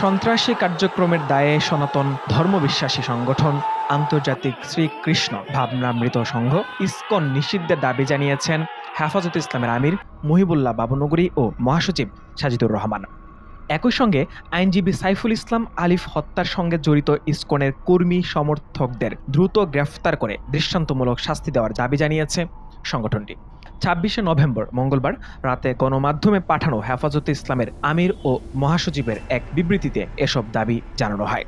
সন্ত্রাসী কার্যক্রমের দায়ে সনাতন ধর্মবিশ্বাসী সংগঠন আন্তর্জাতিক শ্রীকৃষ্ণ ভাবনামৃত সংঘ ইসকন নিষিদ্ধের দাবি জানিয়েছেন হেফাজত ইসলামের আমির মহিবুল্লাহ বাবুনগরী ও মহাসচিব সাজিদুর রহমান। একই সঙ্গে আইনজীবী সাইফুল ইসলাম আলিফ হত্যার সঙ্গে জড়িত ইসকনের কর্মী সমর্থকদের দ্রুত গ্রেফতার করে দৃষ্টান্তমূলক শাস্তি দেওয়ার দাবি জানিয়েছে। সংগঠনটি। ছাব্বিশে নভেম্বর, মঙ্গলবার রাতে গণমাধ্যমে পাঠানো হেফাজতে ইসলামের আমির ও মহাসচিবের এক বিবৃতিতে এসব দাবি জানানো হয়।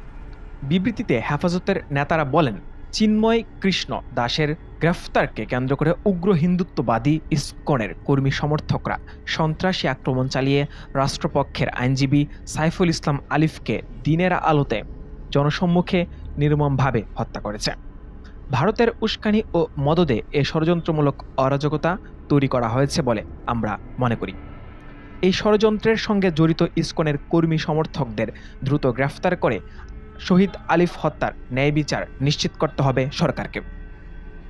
বিবৃতিতে হেফাজতের নেতারা বলেন, চিন্ময় কৃষ্ণ দাসের গ্রেফতারকে কেন্দ্র করে উগ্র হিন্দুত্ববাদী ইস্কনের কর্মী সমর্থকরা সন্ত্রাসী আক্রমণ চালিয়ে রাষ্ট্রপক্ষের আইনজীবী সাইফুল ইসলাম আলিফকে দিনের আলোতে জনসম্মুখে নির্মমভাবে হত্যা করেছে। ভারতের উস্কানি ও মদদে এ ষড়যন্ত্রমূলক অরাজকতা তৈরি করা হয়েছে বলে আমরা মনে করি। এই ষড়যন্ত্রের সঙ্গে জড়িত ইসকনের কর্মী সমর্থকদের দ্রুত গ্রেফতার করে শহীদ আলিফ হত্যার ন্যায় বিচার নিশ্চিত করতে হবে সরকারকে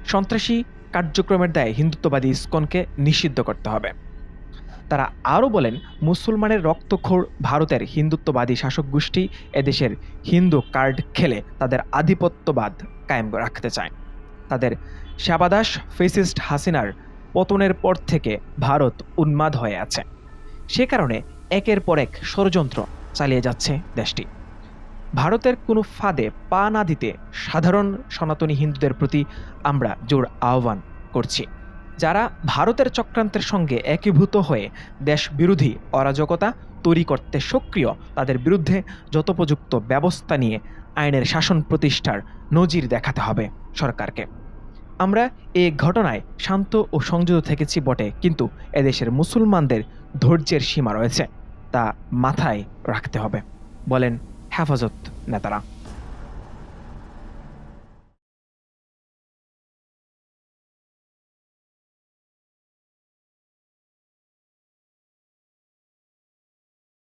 সন্ত্রাসী কার্যক্রমের দায়ে হিন্দুত্ববাদী ইসকনকে নিষিদ্ধ করতে হবে। তারা আরও বলেন, মুসলমানের রক্তখোর ভারতের হিন্দুত্ববাদী শাসক গোষ্ঠী এদেশের হিন্দু কার্ড খেলে তাদের আধিপত্যবাদ কায়েম রাখতে চায়। তাদের শাবাদাস, ফেসিস্ট হাসিনার পতনের পর থেকে ভারত উন্মাদ হয়ে আছে। সে কারণে একের পর এক ষড়যন্ত্র চালিয়ে যাচ্ছে দেশটি। ভারতের কোনো ফাঁদে পা না দিতে সাধারণ সনাতনী হিন্দুদের প্রতি আমরা জোর আহ্বান করছি। যারা ভারতের চক্রান্তের সঙ্গে একীভূত হয়ে দেশ বিরোধী অরাজকতা তৈরি করতে সক্রিয়, তাদের বিরুদ্ধে যথোপযুক্ত ব্যবস্থা নিয়ে আইনের শাসন প্রতিষ্ঠার নজির দেখাতে হবে সরকারকে। আমরা এই ঘটনায় শান্ত ও সংযত থেকেছি বটে, কিন্তু এদেশের মুসলমানদের ধৈর্যের সীমা রয়েছে, তা মাথায় রাখতে হবে, বলেন হেফাজত নেতারা।